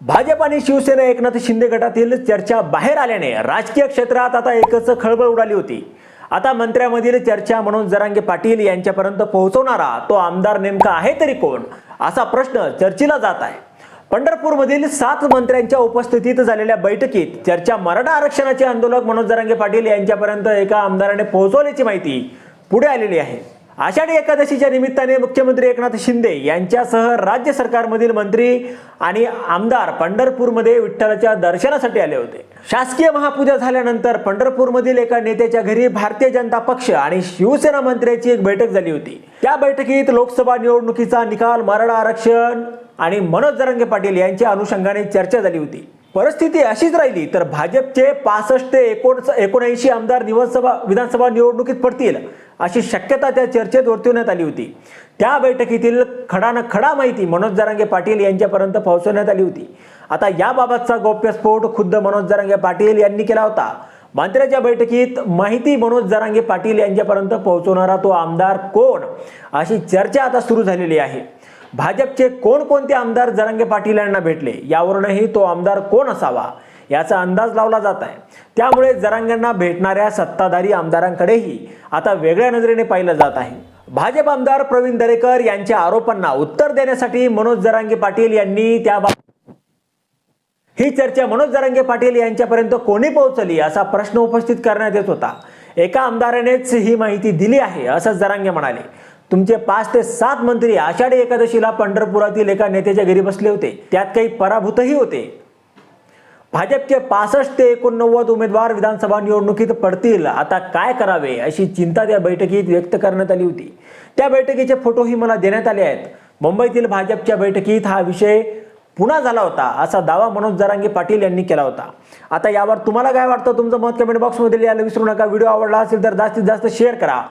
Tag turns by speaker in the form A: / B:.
A: भाजप आणि शिवसेना एकनाथ शिंदे गटातील चर्चा बाहेर आल्याने राजकीय क्षेत्रात आता एकच खळबळ उडाली होती. आता मंत्र्यामधील चर्चा म्हणून जरांगे पाटील यांच्यापर्यंत पोहोचवणारा तो आमदार नेमका आहे तरी कोण? असा प्रश्न चर्चेला जात आहे. पंढरपूरमधील सात मंत्र्यांच्या उपस्थितीत झालेल्या बैठकीत चर्चा मराठा आरक्षणाचे आंदोलक मनोज जरांगे पाटील यांच्यापर्यंत एका आमदाराने पोहोचवल्याची माहिती पुढे आलेली आहे. आषाढी एकादशीच्या निमित्ताने मुख्यमंत्री एकनाथ शिंदे यांच्यासह राज्य सरकारमधील मंत्री आणि आमदार पंढरपूरमध्ये विठ्ठलाच्या दर्शनासाठी आले होते. शासकीय महापूजा झाल्यानंतर पंढरपूरमधील एका नेत्याच्या घरी भारतीय जनता पक्ष आणि शिवसेना मंत्र्याची एक बैठक झाली होती. त्या बैठकीत लोकसभा निवडणुकीचा निकाल मराठा आरक्षण आणि मनोज जरंगे पाटील यांच्या अनुषंगाने चर्चा झाली होती. परिस्थिती अशीच राहिली तर भाजपचे पासष्ट ते एकोण एकोणऐंशी आमदार विधानसभा विधानसभा निवडणुकीत पडतील अशी शक्यता त्या चर्चेत वर्तवण्यात आली होती. त्या बैठकीतील खडानं खडा माहिती मनोज जरांगे पाटील यांच्यापर्यंत पोहोचवण्यात आली होती. आता याबाबतचा गौप्यस्फोट खुद्द मनोज जरांगे पाटील यांनी केला होता. मांत्र्याच्या बैठकीत माहिती मनोज जरांगे पाटील यांच्यापर्यंत पोहोचवणारा तो आमदार कोण? अशी चर्चा आता सुरू झालेली आहे. भाजपचे कोणकोणते आमदार जरांगे पाटील यांना भेटले यावरूनही तो आमदार कोण असावा याचा अंदाज लावला जात आहे. त्यामुळे जरांगेंना भेटणाऱ्या सत्ताधारी आमदारांकडेही आता वेगळ्या नजरेने पाहिलं जात आहे. भाजप आमदार प्रवीण दरेकर यांच्या आरोपांना उत्तर देण्यासाठी मनोज जरांगे पाटील यांनी त्या ही चर्चा मनोज जरांगे पाटील यांच्यापर्यंत कोणी पोहोचली असा प्रश्न उपस्थित करण्यात येत होता. एका आमदारानेच ही माहिती दिली आहे असं जरांगे म्हणाले. तुमचे पाच ते सात मंत्री आषाढी एकादशीला पंढरपुरातील एका नेत्याच्या घरी बसले होते. त्यात काही पराभूतही होते. भाजपचे पासष्ट ते एकोणनव्वद उमेदवार विधानसभा निवडणुकीत पडतील. आता काय करावे अशी चिंता त्या बैठकीत व्यक्त करण्यात आली होती. त्या बैठकीचे फोटोही मला देण्यात आले आहेत. मुंबईतील भाजपच्या बैठकीत हा विषय पुन्हा झाला होता असा दावा मनोज जरांगे पाटील यांनी केला होता. आता यावर तुम्हाला काय वाटतं? तुमचं मत कमेंट बॉक्समध्ये लिहायला विसरू नका. व्हिडिओ आवडला असेल तर जास्तीत जास्त शेअर करा.